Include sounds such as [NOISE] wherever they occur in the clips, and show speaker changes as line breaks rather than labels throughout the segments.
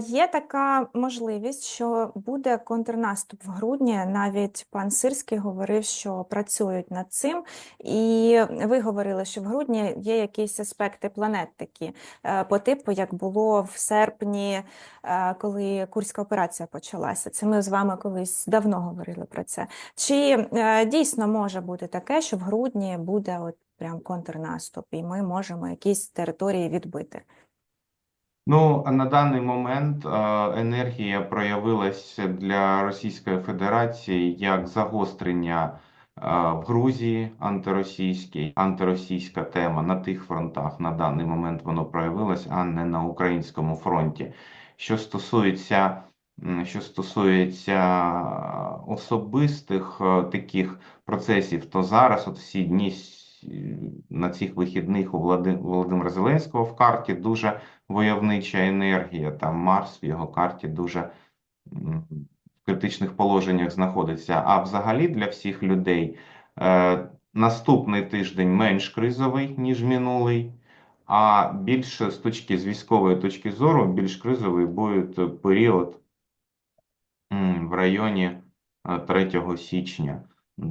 Є така можливість, що буде контрнаступ в грудні. Навіть пан Сирський говорив, що працюють над цим. І ви говорили, що в грудні є якісь аспекти планет такі е, по типу, як було в серпні, е, коли Курська операція почалася. Це ми з вами колись давно говорили про це. Чи е, дійсно може бути таке, що в грудні буде от прям контрнаступ, і ми можемо якісь території відбити?
Ну, на даний момент е, енергія проявилася для Російської Федерації як загострення е, в Грузії антиросійській, антиросійська тема на тих фронтах. На даний момент воно проявилось, а не на українському фронті. Що стосується, що стосується особистих е, таких процесів, то зараз, от всі дні на цих вихідних у Володимира Зеленського в карті дуже войовнича енергія. Там Марс в його карті дуже в критичних положеннях знаходиться. А взагалі для всіх людей е, наступний тиждень менш кризовий, ніж минулий. А більше з точки з військової точки зору, більш кризовий буде період в районі е, 3 січня,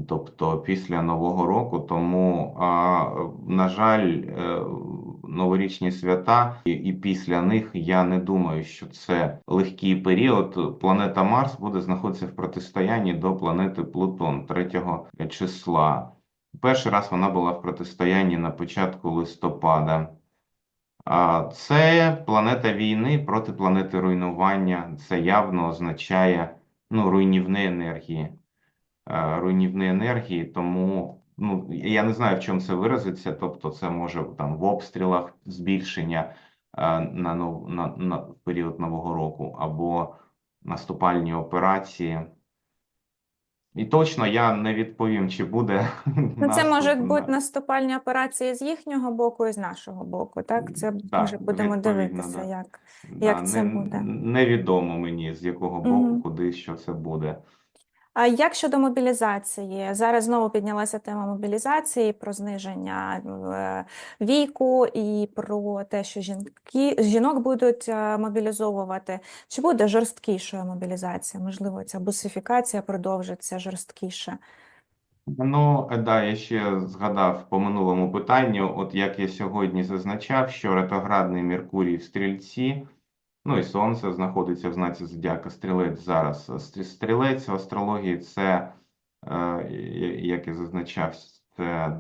тобто після Нового року. Тому, а, на жаль, е, новорічні свята і, після них я не думаю, що це легкий період. Планета Марс буде знаходитися в протистоянні до планети Плутон 3 числа. Перший раз вона була в протистоянні на початку листопада. А Це планета війни проти планети руйнування. Це явно означає ну, руйнівні енергії. Е, Руйнівні енергії, тому ну, я не знаю, в чому це виразиться. Тобто, це може там в обстрілах збільшення е, на, нов, на, на період Нового року, або наступальні операції. І точно я не відповім, чи буде
Ну, це можуть бути наступальні операції з їхнього боку і з нашого боку, так? Це
Так,
може будемо дивитися,
да.
як.
Да,
Як це
не,
буде?
Невідомо мені, з якого боку,
Мгм.
куди, що це буде.
А як щодо мобілізації? Зараз знову піднялася тема мобілізації про зниження е, віку і про те, що жінки, жінок будуть е, мобілізовувати. Чи буде жорсткішою мобілізація? Можливо, ця бусифікація продовжиться жорсткіше?
Ну, да, я ще згадав по минулому питанню, от як я сьогодні зазначав, що ретроградний Меркурій в Стрільці, ну і Сонце знаходиться в знаці Зодіака Стрілець зараз. Стрі- Стрілець в астрології це, е, як я зазначав, це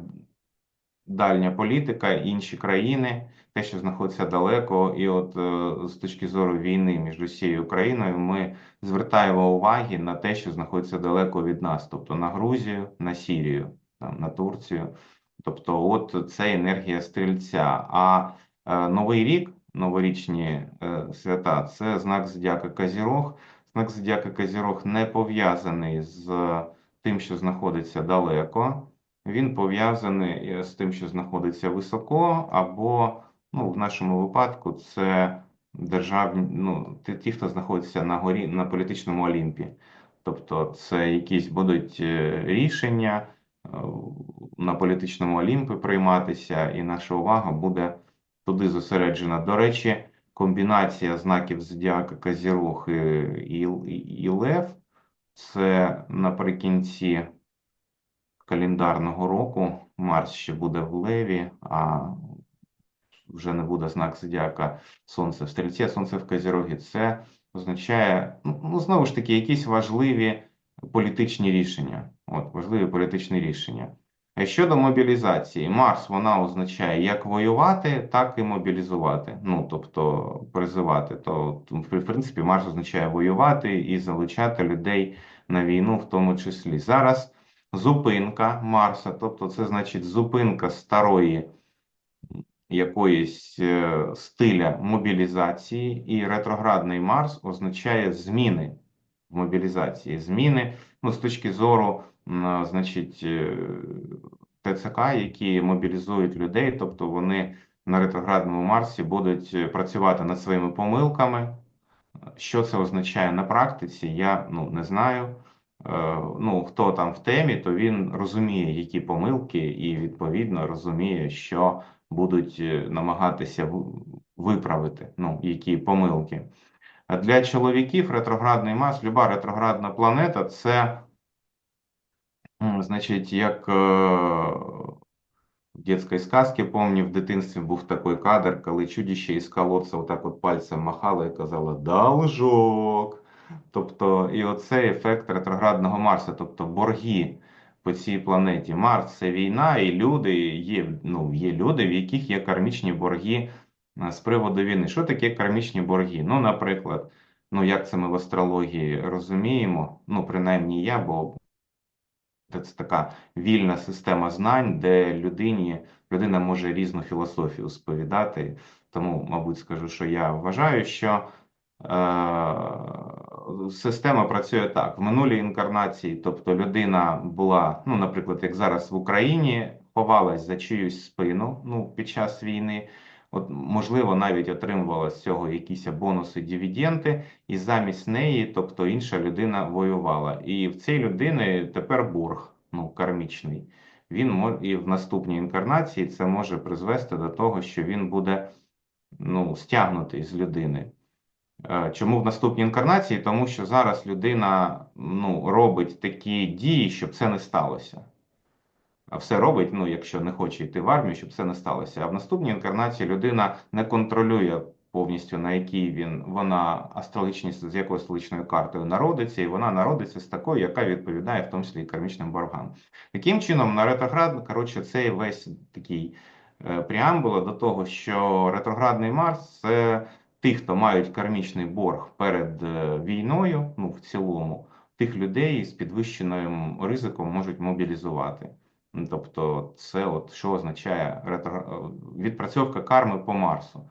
дальня політика, інші країни, те, що знаходиться далеко, і от е, з точки зору війни між Росією і Україною, ми звертаємо уваги на те, що знаходиться далеко від нас, тобто на Грузію, на Сірію, там, на Турцію. Тобто, от це енергія стрільця. А е, Новий рік, новорічні е, свята, це знак зодіака Козірог. Знак зодіака Козірог не пов'язаний з тим, що знаходиться далеко. Він пов'язаний е, з тим, що знаходиться високо, або, ну, в нашому випадку, це державні, ну, ті, хто знаходиться на горі, на політичному Олімпі. Тобто це якісь будуть е, рішення на політичному Олімпі прийматися, і наша увага буде туди зосереджена. До речі, комбінація знаків зодіака Козірог і, і, і Лев це наприкінці календарного року. Марс ще буде в Леві, а вже не буде знак зодіака Сонце в Стрільці, а Сонце в Козірогі. Це означає, ну, ну, знову ж таки, якісь важливі політичні рішення. От, важливі політичні рішення. Щодо мобілізації, Марс вона означає як воювати, так і мобілізувати. Ну, тобто призивати. То, в принципі, Марс означає воювати і залучати людей на війну, в тому числі. Зараз зупинка Марса, тобто це значить зупинка старої якоїсь е, стиля мобілізації, і ретроградний Марс означає зміни в мобілізації. Зміни, ну, з точки зору, значить, е, ТЦК, які мобілізують людей, тобто вони на ретроградному Марсі будуть е, працювати над своїми помилками. Що це означає на практиці, я ну, не знаю. Е, Ну, хто там в темі, то він розуміє, які помилки, і відповідно розуміє, що будуть намагатися виправити, ну, які помилки. Для чоловіків ретроградний Марс, люба ретроградна планета це, значить, як е, в детской сказці, помню, в дитинстві був такий кадр, коли чудище із колодця отак от пальцем махало і казало «Должок». Тобто, і оцей ефект ретроградного Марса, тобто борги по цій планеті. Марс це війна, і люди є, ну, є люди, в яких є кармічні борги з приводу війни. Що таке кармічні борги? Ну, наприклад, ну як це ми в астрології розуміємо, ну, принаймні я, бо це така вільна система знань, де людині, людина може різну філософію сповідати. Тому, мабуть, скажу, що я вважаю, що е, система працює так. В минулій інкарнації, тобто людина була, ну, наприклад, як зараз в Україні, ховалась за чиюсь спину ну, під час війни. От, можливо, навіть отримувала з цього якісь бонуси, дивіденди, і замість неї, тобто інша людина воювала. І в цій людини тепер борг, ну, кармічний. Він і в наступній інкарнації це може призвести до того, що він буде ну, стягнутий з людини. Е, Чому в наступній інкарнації? Тому що зараз людина ну, робить такі дії, щоб це не сталося. Все робить, ну, якщо не хоче йти в армію, щоб це не сталося. А в наступній інкарнації людина не контролює повністю, на якій він вона астрологічні з якою астрологічною картою народиться, і вона народиться з такою, яка відповідає в тому числі і кармічним боргам. Таким чином, на ретроград, коротше, цей весь такий е, преамбула до того, що ретроградний Марс це ті, хто мають кармічний борг перед е, війною, ну в цілому, тих людей з підвищеним ризиком можуть мобілізувати. Ну, Тобто, це от що означає ретро... відпрацьовка карми по Марсу.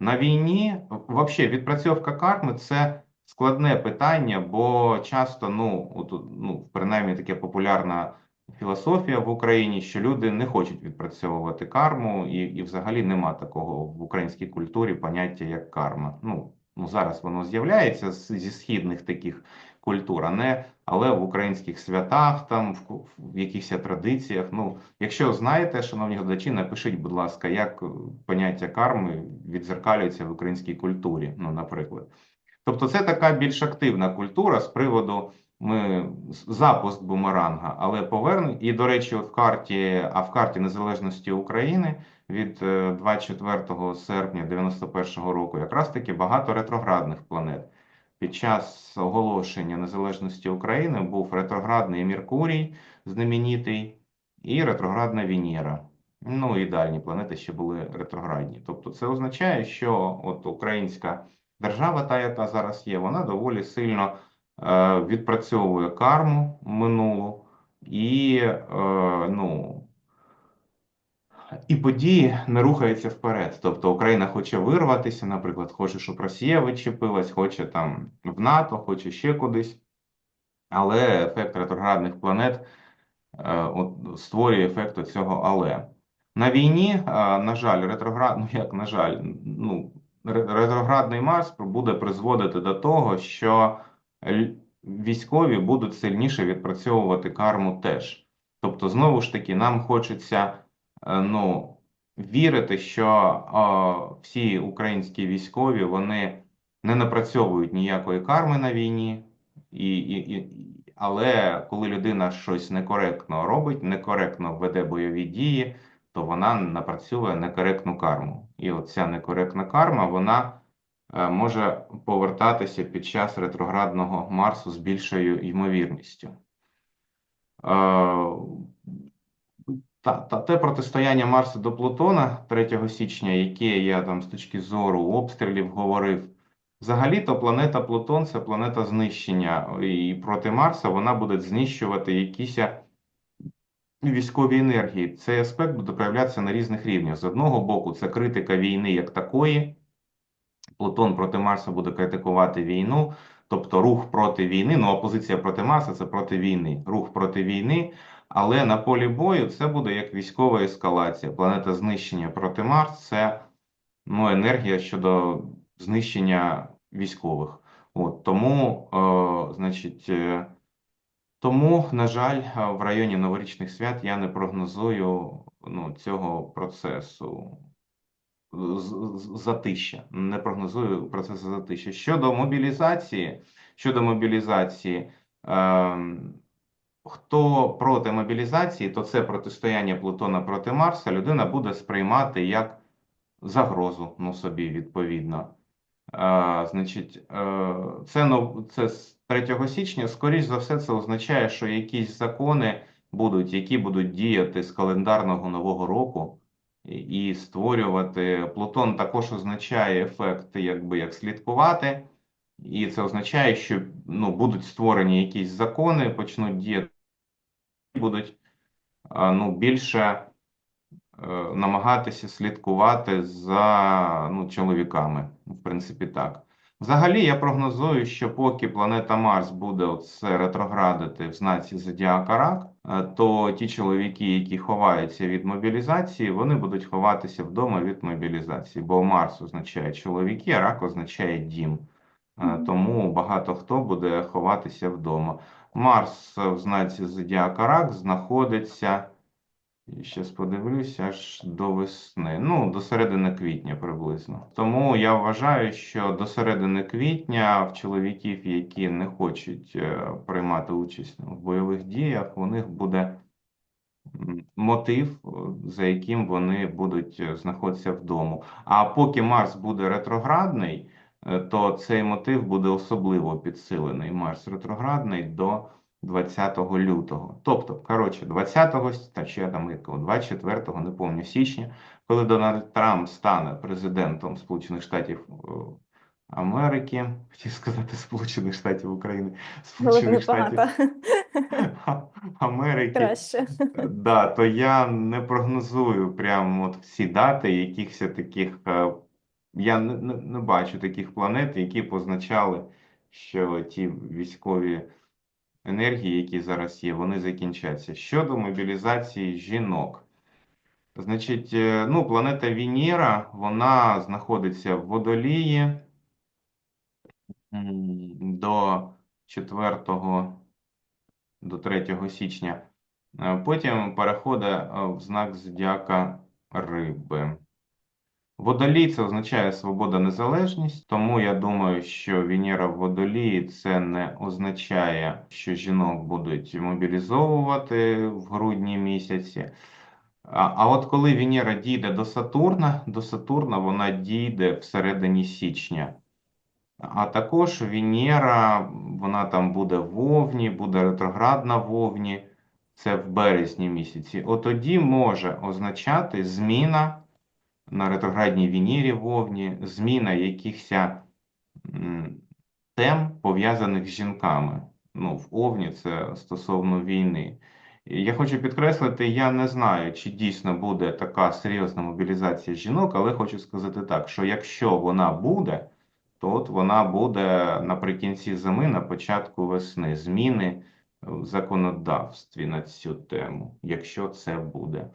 На війні, взагалі, відпрацьовка карми це складне питання, бо часто, ну, от, ну, принаймні таке популярна філософія в Україні, що люди не хочуть відпрацьовувати карму, і, і взагалі нема такого в українській культурі поняття як карма. Ну, ну зараз воно з'являється зі східних таких культур, а не але в українських святах, там в, в якихось традиціях. Ну, якщо знаєте, шановні глядачі, напишіть, будь ласка, як е, поняття карми відзеркалюється в українській культурі, ну, наприклад. Тобто, це така більш активна культура з приводу ми запуск бумеранга, але повернення. І, до речі, от в карті, а в карті Незалежності України від е, 24 серпня 91 року якраз таки багато ретроградних планет. Під час оголошення незалежності України був ретроградний Меркурій, знаменитий, і ретроградна Венера. Ну і дальні планети ще були ретроградні. Тобто, це означає, що от українська держава, та яка зараз є, вона доволі сильно е, відпрацьовує карму минулу і е, ну. І події не рухаються вперед. Тобто Україна хоче вирватися, наприклад, хоче, щоб Росія відчепилась, хоче там в НАТО, хоче ще кудись. Але ефект ретроградних планет е, от, створює ефект цього але. На війні, е, на жаль, ретроград, ну як на жаль, ну, ретроградний Марс буде призводити до того, що військові будуть сильніше відпрацьовувати карму теж. Тобто, знову ж таки, нам хочеться е, ну, вірити, що е, всі українські військові вони не напрацьовують ніякої карми на війні, і, і, і, але коли людина щось некоректно робить, некоректно веде бойові дії, то вона напрацьовує некоректну карму. І оця некоректна карма, вона е, може повертатися під час ретроградного Марсу з більшою ймовірністю. Е, та, та те протистояння Марса до Плутона 3 січня, яке я там з точки зору обстрілів говорив, взагалі-то планета Плутон це планета знищення, і проти Марса вона буде знищувати якісь військові енергії. Цей аспект буде проявлятися на різних рівнях. З одного боку, це критика війни як такої. Плутон проти Марса буде критикувати війну, тобто рух проти війни. Ну, опозиція проти Марса це проти війни, рух проти війни. Але на полі бою це буде як військова ескалація. Планета знищення проти Марс це ну, енергія щодо знищення військових. От тому, е, значить, е, тому, на жаль, в районі новорічних свят я не прогнозую ну, цього процесу. Затища. Не прогнозую процесу затища. Щодо мобілізації, щодо мобілізації, ем, хто проти мобілізації, то це протистояння Плутона проти Марса людина буде сприймати як загрозу, ну собі відповідно. Е, значить, е, це, ну, це з 3 січня, скоріш за все, це означає, що якісь закони будуть, які будуть діяти з календарного нового року і, створювати. Плутон також означає ефект, якби як слідкувати, і це означає, що ну, будуть створені якісь закони, почнуть діяти, будуть ну, більше е, намагатися слідкувати за ну, чоловіками. В принципі, так. Взагалі, я прогнозую, що поки планета Марс буде оце ретроградити в знаці Зодіака Рак, е, то ті чоловіки, які ховаються від мобілізації, вони будуть ховатися вдома від мобілізації, бо Марс означає чоловіки, а рак означає дім. Е, Тому багато хто буде ховатися вдома. Марс в знаці Зодіака Рак знаходиться. І Щас подивлюсь аж до весни. Ну, до середини квітня приблизно. Тому я вважаю, що до середини квітня в чоловіків, які не хочуть е, приймати участь в бойових діях, у них буде мотив, за яким вони будуть е, знаходитися вдома. А поки Марс буде ретроградний, е, то цей мотив буде особливо підсилений. Марс ретроградний до 20 лютого. Тобто, коротше, 20-го, та чи там якого, 24-го, не пам'ятаю, січня, коли Дональд Трамп стане президентом Сполучених Штатів е, Америки, хотів сказати Сполучених Штатів України, Сполучених Штатів. [LAUGHS] Америки.
Краще.
Да, то я не прогнозую прямо от всі дати якихось таких. е, Я не, не, не бачу таких планет, які позначали, що ті військові енергії, які зараз є, вони закінчаться. Щодо мобілізації жінок. Значить, е, ну, планета Венера, вона знаходиться в Водолії до 4 до 3 січня. Е, Потім переходить е, в знак зодіака Риби. Водолій це означає свобода, незалежність, тому я думаю, що Венера в Водолії це не означає, що жінок будуть мобілізовувати в грудні місяці. А, а от коли Венера дійде до Сатурна, до Сатурна вона дійде всередині січня. А також Венера, вона там буде в Овні, буде ретроградна в Овні, це в березні місяці. От тоді може означати зміна на ретроградній Венері в Овні, зміна якихось тем, пов'язаних з жінками. Ну, в Овні це стосовно війни. Я хочу підкреслити, я не знаю, чи дійсно буде така серйозна мобілізація жінок, але хочу сказати так, що якщо вона буде, то от вона буде наприкінці зими, на початку весни, зміни в законодавстві на цю тему, якщо це буде.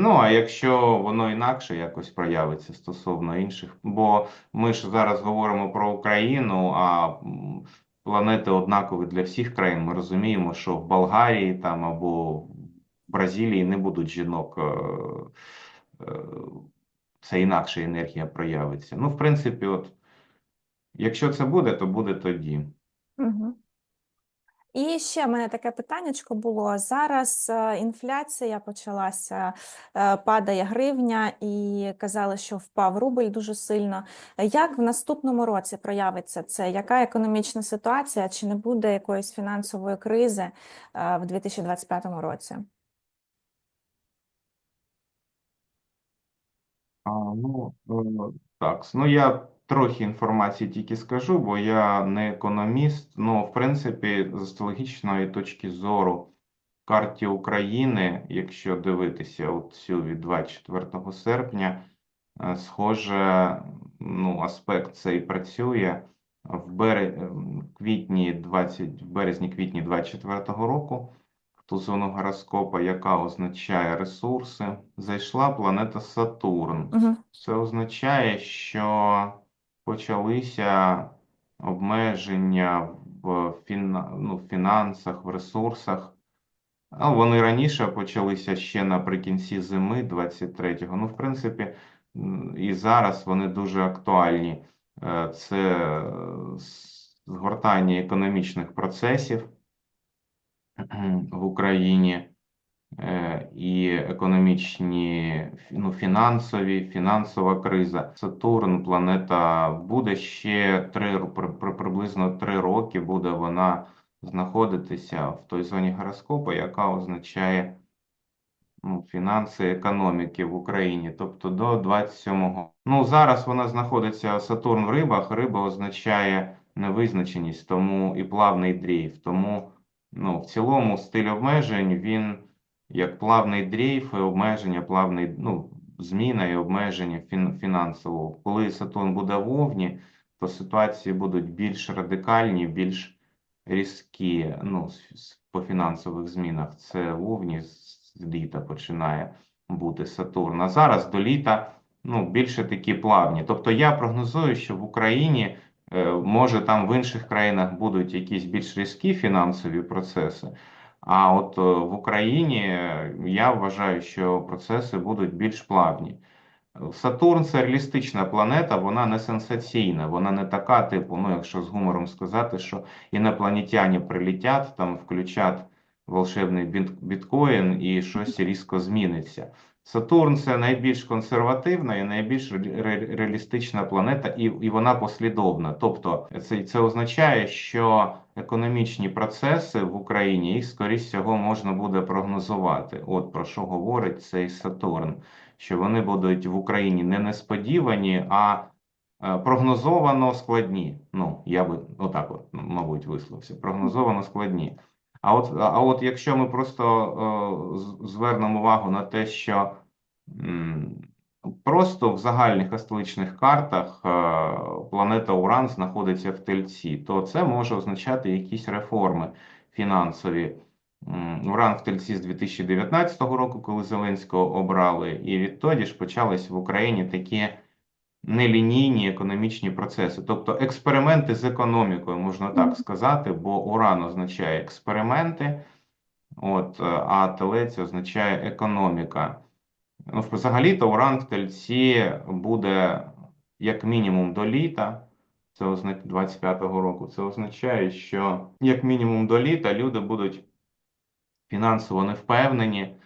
Ну, а якщо воно інакше якось проявиться стосовно інших, бо ми ж зараз говоримо про Україну, а планети однакові для всіх країн. Ми розуміємо, що в Болгарії там або в Бразилії не будуть жінок. е, е, Це інакша енергія проявиться. Ну, в принципі, от, якщо це буде, то буде тоді.
Мгм. І ще в мене таке питаннячко було. Зараз е, інфляція почалася, е, падає гривня, і казали, що впав рубль дуже сильно. Як в наступному році проявиться це? Яка економічна ситуація? Чи не буде якоїсь фінансової кризи е, в 2025 році?
А, ну, так, ну я трохи інформації тільки скажу, бо я не економіст. Ну, в принципі, з астрологічної точки зору карті України, якщо дивитися от цю від 24 серпня, е, схоже, ну, аспект цей працює в бере... квітні 20... в березні-квітні 24 року. Ту зону гороскопа, яка означає ресурси, зайшла планета Сатурн.
Угу.
Це означає, що почалися обмеження в ну, фінансах, в ресурсах. Вони раніше почалися ще наприкінці зими 23-го. Ну, в принципі, і зараз вони дуже актуальні. Е, Це е, згортання економічних процесів в Україні і економічні, ну, фінансові, фінансова криза. Сатурн, планета буде ще три, при- при- приблизно три роки буде вона знаходитися в той зоні гороскопу, яка означає ну, фінанси економіки в Україні, тобто до 27-го. Ну, зараз вона знаходиться Сатурн в рибах. Риба означає невизначеність, тому і плавний дрейф. Тому, ну, в цілому стиль обмежень він як плавний дрейф і обмеження, плавний, ну, зміна і обмеження фін, фінансового. Коли Сатурн буде в Овні, то ситуації будуть більш радикальні, більш різкі, ну, по фінансових змінах. Це в Овні з з літа починає бути Сатурн. А зараз до літа ну, більше такі плавні. Тобто я прогнозую, що в Україні, е, може там в інших країнах будуть якісь більш різкі фінансові процеси. А от е, в Україні е, я вважаю, що процеси будуть більш плавні. Сатурн це реалістична планета, вона не сенсаційна, вона не така, типу, ну, якщо з гумором сказати, що інопланетяні прилітять, там включать волшебний біткоін і щось різко зміниться. Сатурн це найбільш консервативна і найбільш ре- ре- реалістична планета, і, і вона послідовна. Тобто, це, це означає, що економічні процеси в Україні їх, скоріш всього, можна буде прогнозувати. От про що говорить цей Сатурн що вони будуть в Україні не несподівані, а е, прогнозовано складні. Ну, я би отак, от, мабуть, висловився. Прогнозовано складні. А от, а от якщо ми просто е, звернемо увагу на те, що просто в загальних астоличних картах е, планета Уран знаходиться в тельці, то це може означати якісь реформи фінансові. Уран в Тельці з 2019 року, коли Зеленського обрали, і відтоді ж почались в Україні такі нелінійні економічні процеси, тобто експерименти з економікою, можна так сказати, бо Уран означає експерименти, от, е, а Телець означає економіка. Ну, взагалі-то Уран в Тельці буде як мінімум до літа. Це означає 25-го року. Це означає, що як мінімум до літа люди будуть фінансово невпевнені,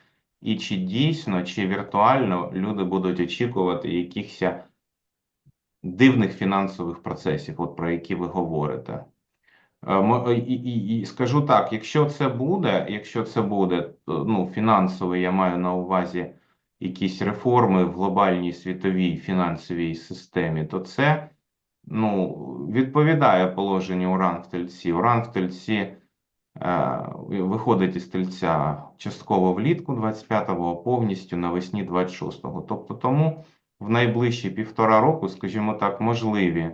і чи дійсно, чи віртуально люди будуть очікувати якихось дивних фінансових процесів, от про які ви говорите. Е, І, і, і скажу так, якщо це буде, якщо це буде, ну, фінансово, я маю на увазі якісь реформи в глобальній світовій фінансовій системі, то це ну, відповідає положенню Уран в Тельці. Уран в Тельці е, виходить із Тельця частково влітку 25-го, повністю навесні 26-го. Тобто тому в найближчі півтора року, скажімо так, можливі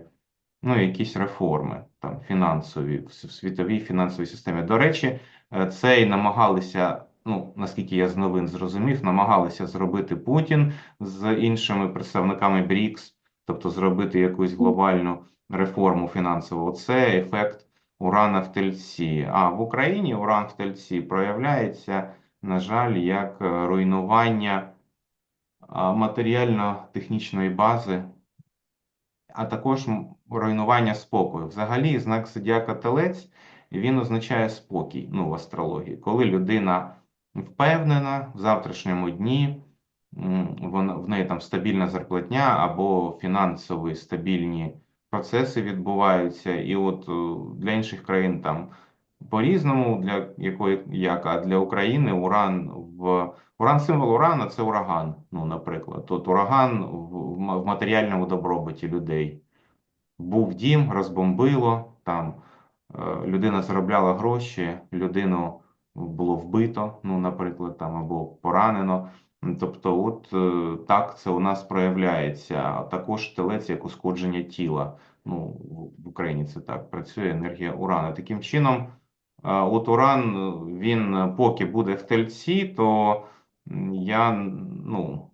ну, якісь реформи там фінансові в світовій фінансовій системі. До речі, е, це і намагалися, ну наскільки я з новин зрозумів, намагалися зробити Путін з іншими представниками БРІКС, тобто зробити якусь глобальну реформу фінансову. Це ефект урана в тельці. А в Україні уран в тельці проявляється, на жаль, як е, руйнування матеріально-технічної бази а також руйнування спокою. Взагалі, знак зодіака Телець він означає спокій ну, в астрології. Коли людина впевнена в завтрашньому дні, вона, в неї там стабільна зарплатня або фінансові стабільні процеси відбуваються. І от е, для інших країн там по-різному, для якої як, а для України уран в уран символ урана це ураган. Ну, наприклад, тут ураган в, в матеріальному добробуті людей. Був дім, розбомбило, там е, людина заробляла гроші, людину було вбито, ну, наприклад, там або поранено. Тобто, от е, так це у нас проявляється. А також телець як ушкодження тіла. Ну, в- Україні це так працює енергія урана. Таким чином, от уран, е, він е, поки буде в тельці, то я, ну,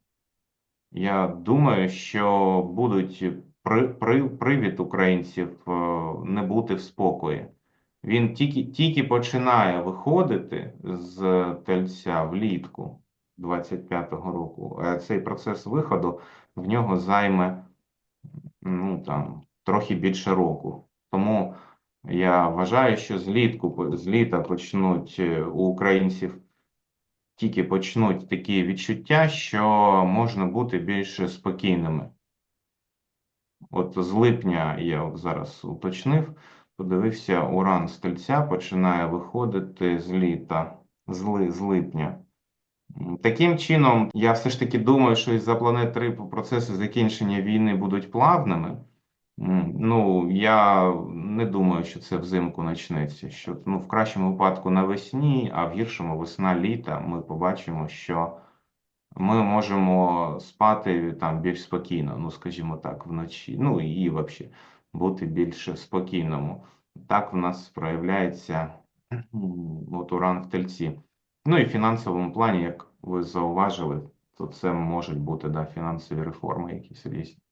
я думаю, що будуть при, при, привід українців е, не бути в спокої. Він тільки, тільки починає виходити з тельця влітку 25-го року. Цей процес виходу в нього займе ну, там, трохи більше року. Тому я вважаю, що злітку, з літа почнуть е, у українців тільки почнуть такі відчуття, що можна бути більш спокійними. От з липня я зараз уточнив, подивився, уран з тельця починає виходити з літа, з, з липня. Таким чином, я все ж таки думаю, що із-за планет 3 процеси закінчення війни будуть плавними. Ну, я не думаю, що це взимку почнеться. Що ну, в кращому випадку навесні, а в гіршому весна-літа ми побачимо, що ми можемо спати там більш спокійно, ну скажімо так, вночі. Ну і взагалі бути більш спокійному. Так в нас проявляється от уран в тельці. Ну і в фінансовому плані, як ви зауважили, то це можуть бути да, фінансові реформи якісь різні.